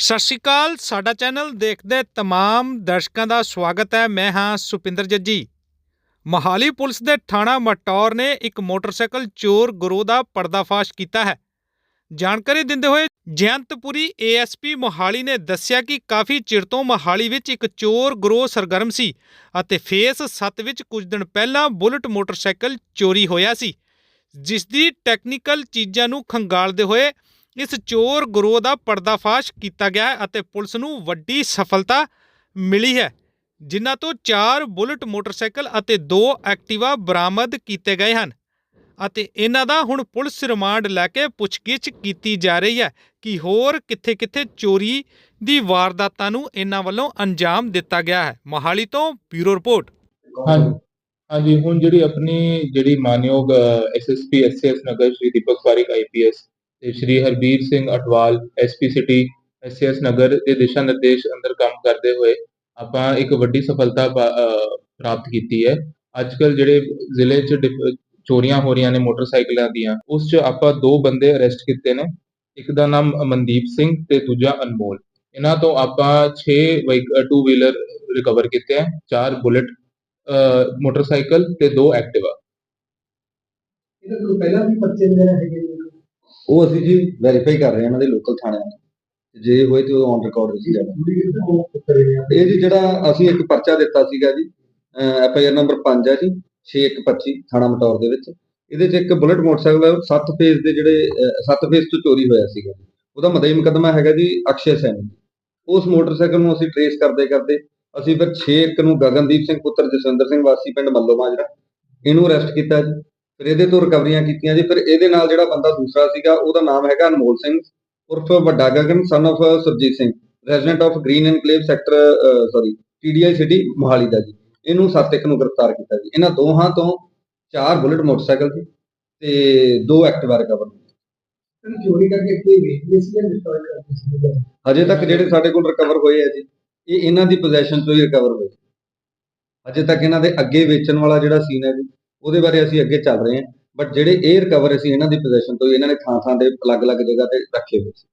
ਸਤਿ ਸ਼੍ਰੀ ਅਕਾਲ, ਸਾਡਾ ਚੈਨਲ ਦੇਖਦੇ ਤਮਾਮ ਦਰਸ਼ਕਾਂ ਦਾ ਸਵਾਗਤ ਹੈ। ਮੈਂ ਹਾਂ ਸੁਪਿੰਦਰ ਜੱਜੀ। ਮੋਹਾਲੀ ਪੁਲਿਸ ਦੇ ਥਾਣਾ ਮਟੌਰ ਨੇ ਇੱਕ ਮੋਟਰਸਾਈਕਲ ਚੋਰ ਗਰੋਹ ਦਾ ਪਰਦਾਫਾਸ਼ ਕੀਤਾ ਹੈ। ਜਾਣਕਾਰੀ ਦਿੰਦੇ ਹੋਏ ਜਯੰਤਪੁਰੀ ਏਐਸਪੀ ਮੋਹਾਲੀ ਨੇ ਦੱਸਿਆ ਕਿ ਕਾਫੀ ਚਿਰ ਤੋਂ ਮੋਹਾਲੀ ਵਿੱਚ ਇੱਕ ਚੋਰ ਗਰੋਹ ਸਰਗਰਮ ਸੀ ਅਤੇ ਫੇਸ 7 ਵਿੱਚ ਕੁਝ ਦਿਨ ਪਹਿਲਾਂ ਬੁਲਟ ਮੋਟਰਸਾਈਕਲ ਚੋਰੀ ਹੋਇਆ ਸੀ, ਜਿਸ ਦੀ ਟੈਕਨੀਕਲ ਚੀਜ਼ਾਂ ਨੂੰ ਖੰਗਾਲਦੇ ਹੋਏ ਇਸ ਚੋਰ ਗਰੋਹ ਦਾ ਪਰਦਾਫਾਸ਼ ਕੀਤਾ ਗਿਆ ਹੈ ਅਤੇ ਪੁਲਿਸ ਨੂੰ ਵੱਡੀ ਸਫਲਤਾ ਮਿਲੀ ਹੈ, ਜਿਨ੍ਹਾਂ ਤੋਂ 4 ਬੁਲਟ ਮੋਟਰਸਾਈਕਲ ਅਤੇ 2 ਐਕਟਿਵਾ ਬਰਾਮਦ ਕੀਤੇ ਗਏ ਹਨ ਅਤੇ ਇਹਨਾਂ ਦਾ ਹੁਣ ਪੁਲਿਸ ਰਿਮਾਂਡ ਲੈ ਕੇ ਪੁੱਛਗਿੱਛ ਕੀਤੀ ਜਾ ਰਹੀ ਹੈ ਕਿ ਹੋਰ ਕਿੱਥੇ-ਕਿੱਥੇ ਚੋਰੀ ਦੀ ਵਾਰਦਾਤਾਂ ਨੂੰ ਇਹਨਾਂ ਵੱਲੋਂ ਅੰਜਾਮ ਦਿੱਤਾ ਗਿਆ ਹੈ। ਮੋਹਾਲੀ ਤੋਂ ਬਿਊਰੋ ਰਿਪੋਰਟ। ਹਾਂਜੀ। ਹਾਂਜੀ, ਹੁਣ ਜਿਹੜੀ ਆਪਣੀ ਜਿਹੜੀ ਮਾਨਯੋਗ SSP SS Nagar Shri Deepak Parik IPS ਤੇ Shri Harbir Singh Atwal SP city SS Nagar ਦੇ ਦਿਸ਼ਾ ਨਿਰਦੇਸ਼ ਅੰਦਰ ਕੰਮ ਕਰਦੇ ਹੋਏ ਆਪਾਂ ਇੱਕ ਵੱਡੀ ਸਫਲਤਾ ਪ੍ਰਾਪਤ ਕੀਤੀ ਹੈ। ਅੱਜਕੱਲ ਜਿਹੜੇ ਜ਼ਿਲ੍ਹੇ 'ਚ ਚੋਰੀਆਂ ਹੋ ਰਹੀਆਂ ਨੇ ਮੋਟਰਸਾਈਕਲਾਂ ਦੀਆਂ, ਉਸ 'ਚ ਆਪਾਂ ਦੋ ਬੰਦੇ ਅਰੈਸਟ ਕੀਤੇ ਨੇ, ਇੱਕ ਦਾ ਨਾਮ ਮਨਦੀਪ ਸਿੰਘ ਤੇ ਦੂਜਾ ਅਨਮੋਲ। ਇਹਨਾਂ ਤੋਂ ਆਪਾਂ 6 ਟੂ ਵੀਲਰ ਰਿਕਵਰ ਕੀਤੇ ਆ, ਚਾਰ ਬੁਲਟ ਅਹ ਮੋਟਰਸਾਈਕਲ ਤੇ ਦੋ ਐਕਟਿਵਾ। ਇਹਦਾ ਕੋਈ ਪਹਿਲਾਂ ਵੀ ਪਰਚੇ ਵਗੈਰਾ ਹੈਗੇ ਉਹ ਅਸੀਂ ਜੀ ਵੈਰੀਫਾਈ ਕਰ ਰਹੇ ਹਾਂ ਇਹਨਾਂ ਦੇ ਲੋਕਲ ਥਾਣਿਆਂ ਤੋਂ ਜੇ ਹੋਏ ਤੇ ਉਹ ਔਨ ਰਿਕਾਰਡ ਵਿੱਚ ਜਾਣਾ ਇਹ ਜੀ ਜਿਹੜਾ ਅਸੀਂ ਇੱਕ ਪਰਚਾ ਦਿੱਤਾ ਸੀਗਾ ਜੀ ਐਫ ਆਈ ਆਰ ਨੰਬਰ 5 ਹੈ ਜੀ 6125 ਥਾਣਾ ਮਟੌਰ ਦੇ ਵਿੱਚ। ਇਹਦੇ 'ਚ ਇੱਕ ਬੁਲਟ ਮੋਟਰਸਾਈਕਲ 7 ਫੇਜ਼ ਦੇ ਜਿਹੜੇ 7 ਫੇਜ਼ ਤੋਂ ਚੋਰੀ ਹੋਇਆ ਸੀਗਾ ਉਹਦਾ ਮਦਈ ਮੁਕੱਦਮਾ ਹੈਗਾ ਜੀ ਅਕਸ਼ੇ ਸੈਣੀ ਉਸ ਮੋਟਰਸਾਈਕਲ ਨੂੰ ਅਸੀਂ ਟਰੇਸ ਕਰਦੇ ਕਰਦੇ ਅਸੀਂ ਫਿਰ 6 ਇੱਕ ਨੂੰ ਗਗਨਦੀਪ ਸਿੰਘ ਪੁੱਤਰ ਜਸਵਿੰਦਰ ਸਿੰਘ ਵਾਸੀ ਪਿੰਡ ਮੱਲੋ ਮਾਜਰਾ ਇਹਨੂੰ ਅਰੈਸਟ ਕੀਤਾ ਜੀ। ਫਿਰ ਇਹਦੇ ਤੋਂ ਰਿਕਵਰੀਆਂ ਕੀਤੀਆਂ ਜੀ ਫਿਰ ਇਹਦੇ ਨਾਲ ਜਿਹੜਾ ਬੰਦਾ ਦੂਸਰਾ ਸੀਗਾ ਉਹਦਾ ਨਾਮ ਹੈਗਾ ਅਨਮੋਲ ਸਿੰਘ ਉਰਫ ਵੱਡਾ Gagan son of Surjit Singh resident of green enclave sector sorry TDI city Mohali ਦਾ ਜੀ। ਇਹਨੂੰ ਸੱਤ ਇੱਕ ਨੂੰ ਗ੍ਰਿਫਤਾਰ ਕੀਤਾ ਜੀ। ਇਹਨਾਂ ਦੋਹਾਂ ਤੋਂ ਚਾਰ ਬੁਲਟ ਮੋਟਰਸਾਈਕਲ ਜੀ ਤੇ ਦੋ ਐਕਟਿਵਾ ਰਿਕਵਰ ਚੋਰੀ ਕਰਕੇ ਕੋਈ ਵੇਚਦੇ ਸੀ ਜਾਂ ਡਿਸਟਰੋਏ ਕਰਦੇ ਸੀ? ਹਜੇ ਤੱਕ ਜਿਹੜੇ ਸਾਡੇ ਕੋਲ ਰਿਕਵਰ ਹੋਏ ਆ ਜੀ ਇਹ ਇਹਨਾਂ ਦੀ ਪੋਜੀਸ਼ਨ ਤੋਂ ਹੀ ਰਿਕਵਰ ਹੋਏ। ਹਜੇ ਤੱਕ ਇਹਨਾਂ ਦੇ ਅੱਗੇ ਵੇਚਣ ਵਾਲਾ ਜਿਹੜਾ ਸੀਨ ਹੈ ਜੀ ਉਹਦੇ ਬਾਰੇ ਅਸੀਂ ਅੱਗੇ ਚੱਲ ਰਹੇ ਹਾਂ ਬਟ ਜਿਹੜੇ ਇਹ ਰਿਕਵਰ ਅਸੀਂ ਇਹਨਾਂ ਦੀ ਪੋਜੀਸ਼ਨ ਤੋਂ ਹੀ, ਇਹਨਾਂ ਨੇ ਥਾਂ ਥਾਂ ਦੇ ਅਲੱਗ-ਅਲੱਗ ਜਗ੍ਹਾ ਤੇ ਰੱਖੇ ਹੋਏ ਸੀ।